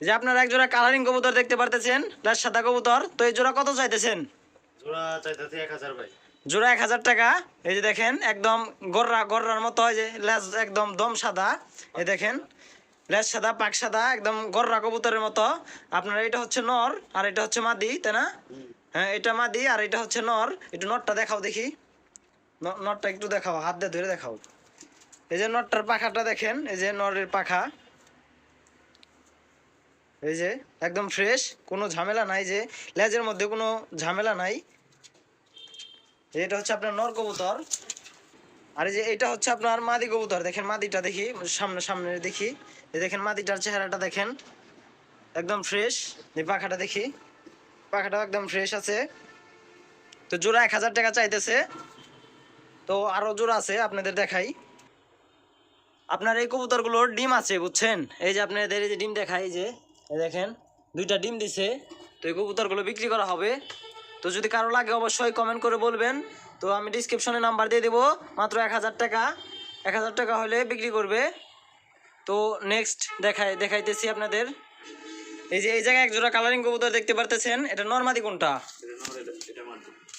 যে আপনারা এক জোড়া কালারিং কবুতর দেখতে পারতেছেন লাল সাদা কবুতর তো এই জোড়া কত চাইতেছেন? জোড়া চাইতেছে এক হাজার ভাই। জোড়া এক হাজার টাকা। এই যে দেখেন একদম গররা গররার মতো হয় যে লেজ একদম দম সাদা। এই দেখেন লেজ সাদা পাক সাদা একদম গররা কবুতরের মতো। আপনার এটা হচ্ছে নর আর এটা হচ্ছে মাদি তাই না? হ্যাঁ এটা মাদি আর এটা হচ্ছে নর। একটু নটটা দেখাও দেখি। নটটা একটু দেখাও হাত দিয়ে ধরে দেখাও। এই যে নটটার পাখাটা দেখেন এই যে নরের পাখা। এই যে, একদম ফ্রেশ কোনো ঝামেলা নাই যে, লেজের মধ্যে কোনো ঝামেলা নাই। এটা হচ্ছে আপনার নর কবুতর। আর এই যে এটা হচ্ছে আপনার মাদি কবুতর, দেখেন মাদিটা দেখি, সামনে সামনে দেখি। দেখেন মাদিটার চেহারাটা দেখেন, একদম ফ্রেশ এই পাখাটা দেখি। পাখাটাও একদম ফ্রেশ আছে। তো জোড়া এক হাজার টাকা চাইতেছে। তো আরও জোড়া আছে, আপনাদের দেখাই। আপনার এই কবুতরগুলোর ডিম আছে, বুঝছেন? এই যে আপনাদের এই যে ডিম দেখাই যে দেখেন, দুইটা ডিম দিছে। তো এই কবুতরগুলো বিক্রি করা হবে। তো যদি কারও লাগে, অবশ্যই কমেন্ট করে বলবেন। তো আমি ডিসক্রিপশনে নাম্বার দিয়ে দেবো, মাত্র এক হাজার টাকা। এক হাজার টাকা হলে বিক্রি করবে। তো নেক্সট দেখাই, দেখাইতেছি আপনাদের। এই যে, এই জায়গায় এক জোড়া কালারিং কবুতর দেখতে পারতেছেন। এটা নর্মাদি কোনটা?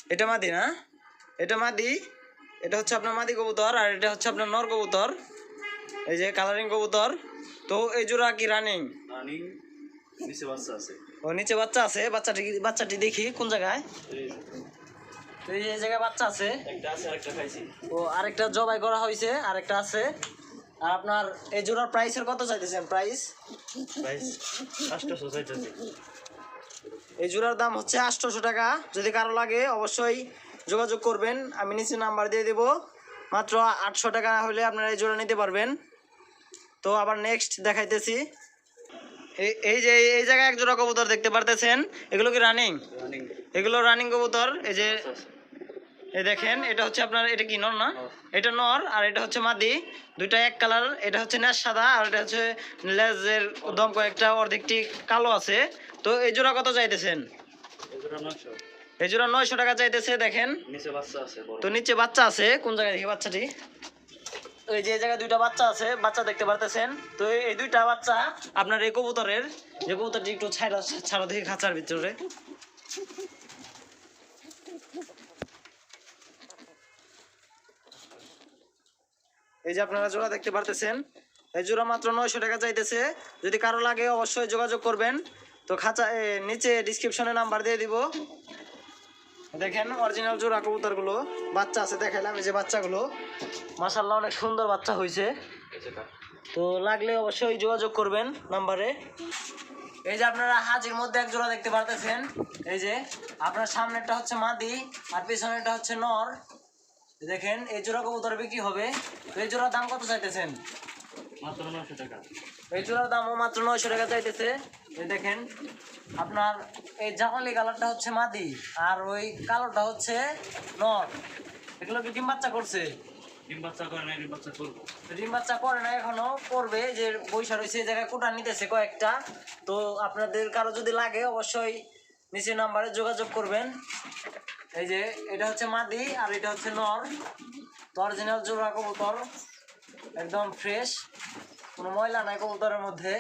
এটা মাদি না? এটা মাদি। এটা হচ্ছে আপনার মাদি কবুতর, আর এটা হচ্ছে আপনার নর কবুতর। এই যে কালারিং কবুতর। তো এই জোড়া কি রানিং রানিং নিচে বাচ্চা আছে। ও নিচে বাচ্চা আছে বাচ্চাটি বাচ্চাটি দেখি কোন জায়গায়। তো এই জায়গায় বাচ্চা আছে। একটা আছে আরেকটা খাইছি। ও আরেকটা জবাই করা হয়েছে আরেকটা আছে। আর আপনার এই জোড়ার প্রাইসের কত চাইতেছেন? প্রাইস প্রাইস আটশোশো চাইতেছে। এই জোড়ার দাম হচ্ছে আটশোশো টাকা। যদি কারও লাগে অবশ্যই যোগাযোগ করবেন। আমি নিচে নাম্বার দিয়ে দেবো। মাত্র আটশো টাকা হলে আপনারা এই জোড়া নিতে পারবেন। তো আবার নেক্সট দেখাইতেছি। এই এই যে এই জায়গায় এক জোড়া কবুতর দেখতে পারতেছেন এগুলো কি রানিং এগুলো রানিং কবুতর এই যে এই দেখেন এটা হচ্ছে আপনার এটা কি নর না? এটা নর আর এটা হচ্ছে মাদি। দুইটা এক কালার এটা হচ্ছে ন্যাস সাদা আর এটা হচ্ছে লেজের দম কয়েকটা অর্ধেকটি কালো আছে। তো এই জোড়া কত চাইতেছেন? এই জোড়া নয়শো। টাকা চাইতেছে দেখেন। নিচে বাচ্চা আছে তো নিচে বাচ্চা আছে কোন জায়গায় দেখি বাচ্চাটি? ওই যে জায়গায় দুইটা বাচ্চা আছে, বাচ্চা দেখতে পারতেছেন? তো এই- দুইটা বাচ্চা আপনার এই কবুতরের, যে কবুতরটি একটু ছাড়া ছাড়া দেখি খাঁচার ভিতরে। এই যে আপনারা জোড়া দেখতে পারতেছেন, এই জোড়া মাত্র নয়শো টাকা চাইতেছে। যদি কারও লাগে অবশ্যই যোগাযোগ করবেন। তো খাঁচা নিচে ডিসক্রিপশনে নাম্বার দিয়ে দিব। দেখেন অরিজিনাল জোড়া কবুতরগুলো বাচ্চা আছে দেখাইলাম এই যে বাচ্চাগুলো। মাসাল্লাহ অনেক সুন্দর বাচ্চা হয়েছে তো লাগলে অবশ্যই যোগাযোগ করবেন নাম্বারে। এই যে আপনারা হাজির মধ্যে এক জোড়া দেখতে পারতেছেন। এই যে আপনার সামনেরটা হচ্ছে মাদি আর পিছনেরটা হচ্ছে নর। দেখেন এই জোড়া কবুতর বিক্রি হবে। এই জোড়ার দাম কত চাইতেছেন? মাত্র নশো টাকা। এই জোড়ার দামও মাত্র নয়শো টাকা চাইতেছে। দেখেন আপনার এই জামালি কালারটা হচ্ছে মাদি আর ওই কালোটা হচ্ছে নর। এগুলো কি ডিম বাচ্চা করছে? ডিম বাচ্চা করে না ডিম বাচ্চা করব। ডিম বাচ্চা করে না এখনও করবে যে বৈশা রয়েছে এই জায়গায় কোটা নিতেছে কয়েকটা। তো আপনাদের কারও যদি লাগে অবশ্যই নিচে নাম্বারে যোগাযোগ করবেন। এই যে এটা হচ্ছে মাদি আর এটা হচ্ছে নর। তো অরিজিনাল জোড়া কবুতর একদম ফ্রেশ কোনো ময়লা নাই কবুতরের মধ্যে।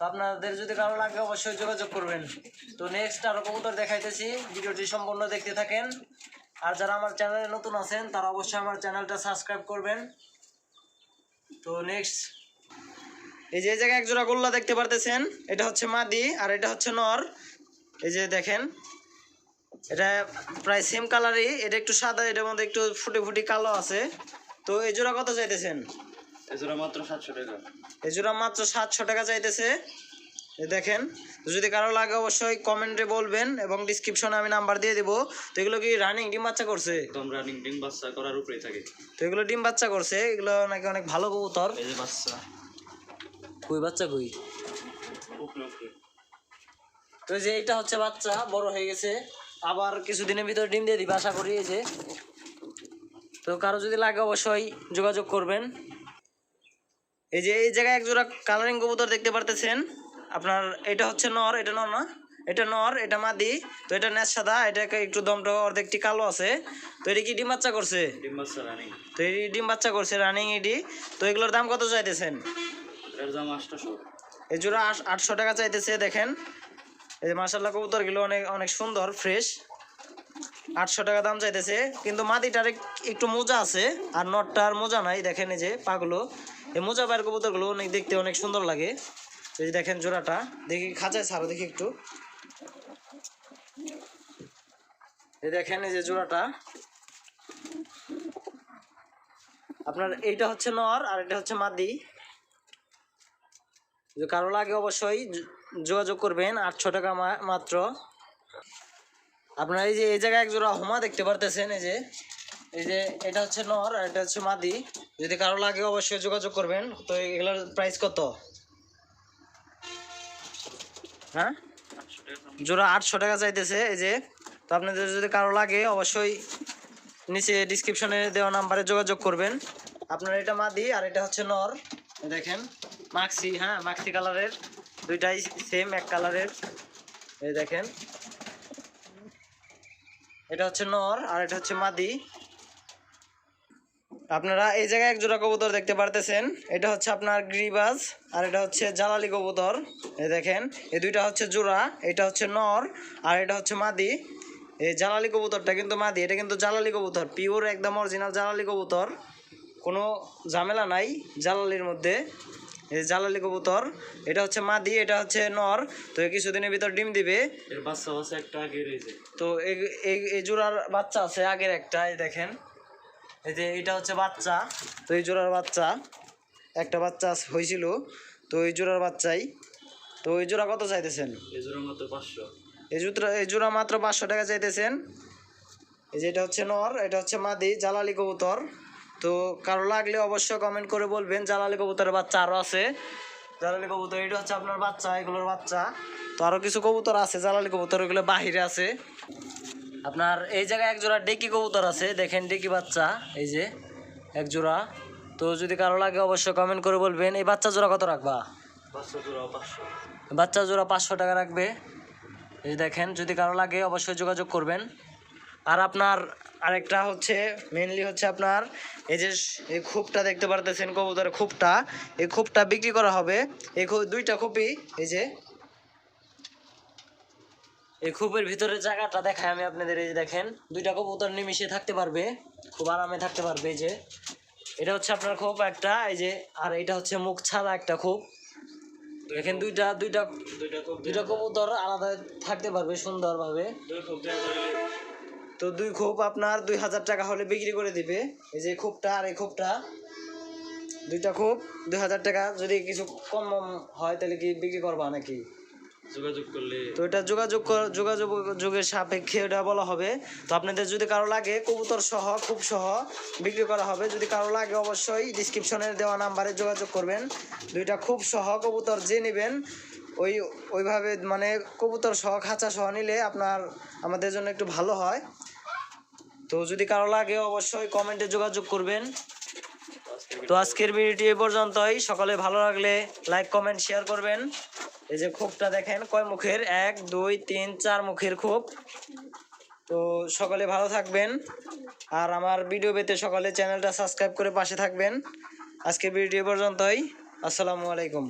তো আপনাদের যদি কারও লাগে অবশ্যই যোগাযোগ করবেন। তো নেক্সট আরও কবুতর দেখাইতেছি, ভিডিওটি সম্পূর্ণ দেখতে থাকেন। আর যারা আমার চ্যানেলে নতুন আছেন, তারা অবশ্যই আমার চ্যানেলটা সাবস্ক্রাইব করবেন। তো নেক্সট এই যে এই জায়গায় এক জোড়া গোল্লা দেখতে পারতেছেন, এটা হচ্ছে মাদি আর এটা হচ্ছে নর। এই যে দেখেন, এটা প্রায় সেম কালারই এটা একটু সাদা, এটার মধ্যে একটু ফুটে ফুটি কালো আছে। তো এই জোড়া কত চাইতেছেন? এজোড়া মাত্র সাতশো টাকা। এই জোড়া মাত্র সাতশো টাকা চাইতেছে। দেখেন যদি কারও লাগে অবশ্যই কমেন্টে বলবেন এবং ডিসক্রিপশনে আমি নাম্বার দিয়ে দেবো। তো এগুলো কি রানিং ডিম বাচ্চা করছে? একদম রানিং ডিম বাচ্চা করার উপরেই থাকে। তো এগুলো ডিম বাচ্চা করছে এগুলো নাকি অনেক ভালো কবুতর। এই যে বাচ্চা। কই বাচ্চা কই? উপরে উপরে তো যে এটা হচ্ছে বাচ্চা বড় হয়ে গেছে। আবার কিছুদিনের ভিতর ডিম দিয়ে দিবে আশা করি এই যে। তো কারও যদি লাগে অবশ্যই যোগাযোগ করবেন। এই যে এই জায়গায় এক জোড়া কালারিং কবুতর দেখতে পারতেছেন। আপনার এটা হচ্ছে নর এটা নর না? এটা নর এটা মাদি তো এটা ন্যাস সাদা এটা একটু দমটা অর্ধেকটি কালো আছে। তো এটা কি ডিম বাচ্চা করছে? ডিম বাচ্চা রানিং তো এই ডিম বাচ্চা করছে রানিং এডি তো এগুলোর দাম কত চাইতেছেন? এটার দাম আটশোশো। এই জোড়া আটশো টাকা চাইতেছে দেখেন। এই যে মার্শাল্লাহ কবুতরগুলো অনেক অনেক সুন্দর ফ্রেশ আটশো টাকা দাম চাইতেছে, কিন্তু মাদিটার একটু মোজা আছে, আর নটটার মোজা নাই, দেখেন এই যে পাগুলো। এই মোজা পায়ের কবুতরগুলো অনেক দেখতে অনেক সুন্দর লাগে। এই যে দেখেন জোড়াটা, দেখি খাঁচায় ছাড়ো, দেখি একটু। এই দেখেন এই যে জোড়াটা। আপনার এইটা হচ্ছে নর, আর এটা হচ্ছে মাদি। যদি কারও লাগে অবশ্যই যোগাযোগ করবেন, আটশো টাকা মাত্র। আপনার এই যে, এই জায়গায় এক জোড়া হোমা দেখতে পারতেছেন, এই যে এই যে, এটা হচ্ছে নর আর এটা হচ্ছে মাদি। যদি কারও লাগে অবশ্যই যোগাযোগ করবেন। তো এগুলোর প্রাইস কত? হ্যাঁ? জোড়া আটশো টাকা চাইতেছে, এই যে। তো আপনাদের যদি কারও লাগে, অবশ্যই নিচে ডিসক্রিপশনে দেওয়া নাম্বারে যোগাযোগ করবেন। আপনার এটা মাদি আর এটা হচ্ছে নর। দেখেন মাক্সি হ্যাঁ মাক্সি কালারের দুইটাই সেম এক কালারের এই দেখেন। এটা হচ্ছে নর আর এটা হচ্ছে মাদি। আপনারা এই জায়গায় এক জোড়া কবুতর দেখতে পারতেছেন। এটা হচ্ছে আপনার গ্রিবাজ আর এটা হচ্ছে জালালি কবুতর। এই দেখেন, এই দুইটা হচ্ছে জোড়া, এটা হচ্ছে নর আর এটা হচ্ছে মাদি। এই জালালি কবুতরটা কিন্তু মাদি, এটা কিন্তু জালালি কবুতর পিওর একদম অরিজিনাল জালালি কবুতর। কোনো ঝামেলা নাই জালালির মধ্যে। এই জালালি কবুতর এটা হচ্ছে মাদি এটা হচ্ছে নর। তো কিছুদিনের ভিতর ডিম দিবে। এর বাচ্চা বাচ্চা একটা আগে রয়েছে তো এই জোড়ার বাচ্চা আছে আগের একটা এই দেখেন। এই যে এটা হচ্ছে বাচ্চা তো এই জোড়ার বাচ্চা একটা বাচ্চা হয়েছিল তো এই জোড়ার বাচ্চাই। তো এই জোড়া কত চাইতেছেন? এই জোড়া মাত্র পাঁচশো। এই জুতরা এই জোড়া মাত্র পাঁচশো টাকা চাইতেছেন। এই যে এটা হচ্ছে নর এটা হচ্ছে মাদি জালালি কবুতর। তো কারও লাগলে অবশ্যই কমেন্ট করে বলবেন। জালালি কবুতরের বাচ্চা আরও আছে। জালালি কবুতর এটা হচ্ছে আপনার বাচ্চা এগুলোর বাচ্চা। তো আরও কিছু কবুতর আছে জালালি কবুতর এগুলো বাহিরে আছে। আপনার এই জায়গায় এক জোড়া ডেকি কবুতর আছে দেখেন ডেকি বাচ্চা এই যে এক জোড়া। তো যদি কারও লাগে অবশ্যই কমেন্ট করে বলবেন। এই বাচ্চা জোড়া কত রাখবা? বাচ্চা জোড়া পাঁচশো। টাকা রাখবে। এই দেখেন যদি কারও লাগে অবশ্যই যোগাযোগ করবেন। আর আপনার আরেকটা হচ্ছে মেনলি হচ্ছে আপনার এই যে এই খুপটা দেখতে পারতেছেন কবুতরের খুপটা। এই খুপটা বিক্রি করা হবে। এই দুইটা খুপই, এই যে। এই খুপের ভিতরে জায়গাটা দেখায় আমি আপনাদের, এই যে দেখেন, দুইটা কবুতর নিমিশে থাকতে পারবে, খুব আরামে থাকতে পারবে, এই যে। এটা হচ্ছে আপনার খুব একটা, এই যে, আর এটা হচ্ছে মুখ ছাড়া একটা খোপ দেখেন দুইটা দুইটা খুব দুইটা কবুতর আলাদা থাকতে পারবে সুন্দরভাবে। তো দুই খোপ আপনার দুই হাজার টাকা হলে বিক্রি করে দিবে। এই যে খোপটা আর এই খোপটা। দুইটা খোপ দুই হাজার টাকা যদি কিছু কম হয় তাহলে কি বিক্রি করবা নাকি? যোগাযোগ করলে তো এটা যোগাযোগ যোগাযোগ যোগের সাপেক্ষে এটা বলা হবে। তো আপনাদের যদি কারও লাগে কবুতর সহ খুব সহ বিক্রি করা হবে। যদি কারও লাগে অবশ্যই দেওয়া নাম্বারে যোগাযোগ করবেন। দুইটা খুব সহ কবুতর যে নেবেন ওই ওইভাবে মানে কবুতর সহ খাঁচা সহ নিলে আপনার আমাদের জন্য একটু ভালো হয়। তো যদি কারও লাগে অবশ্যই কমেন্টে যোগাযোগ করবেন। তো আজকের ভিডিওটি এ পর্যন্তই। সকলে ভালো লাগলে লাইক কমেন্ট শেয়ার করবেন। এই যে খোপটা দেখেন কয় মুখের? এক দুই তিন চার মুখের খোপ। তো সকলে ভালো থাকবেন। আর আমার ভিডিও পেতে সকলে চ্যানেলটা সাবস্ক্রাইব করে পাশে থাকবেন। আজকের ভিডিও এ পর্যন্তই। আসসালামু আলাইকুম।